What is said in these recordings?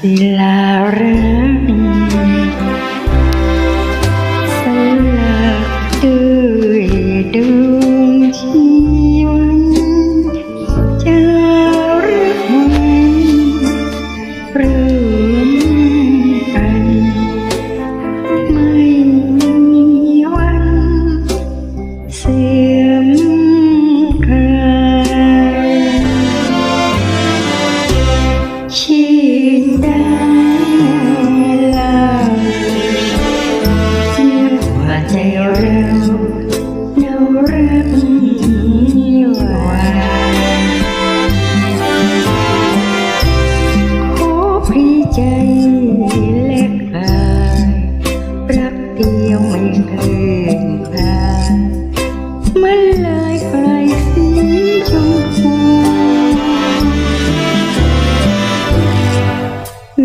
si la reunión. ใจเราเราเริ่มว่าขอพี่ใจเลกอายรักเดียวไม่เคยพามันเลยไกลสีชมพู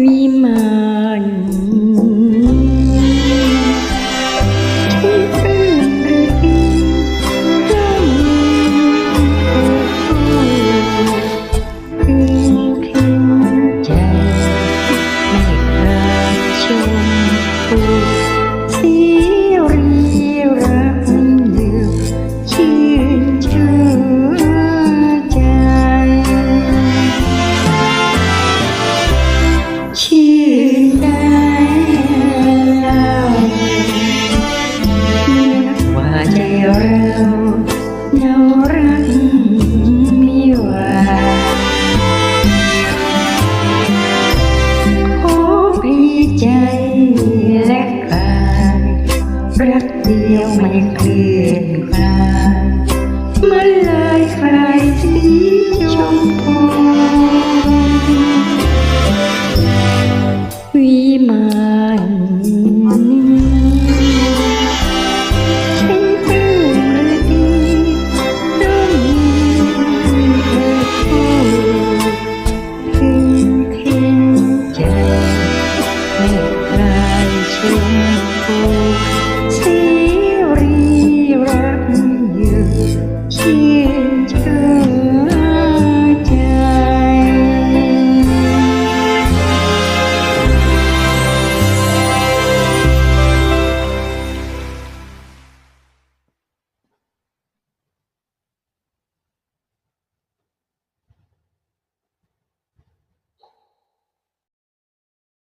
วิมาน realmente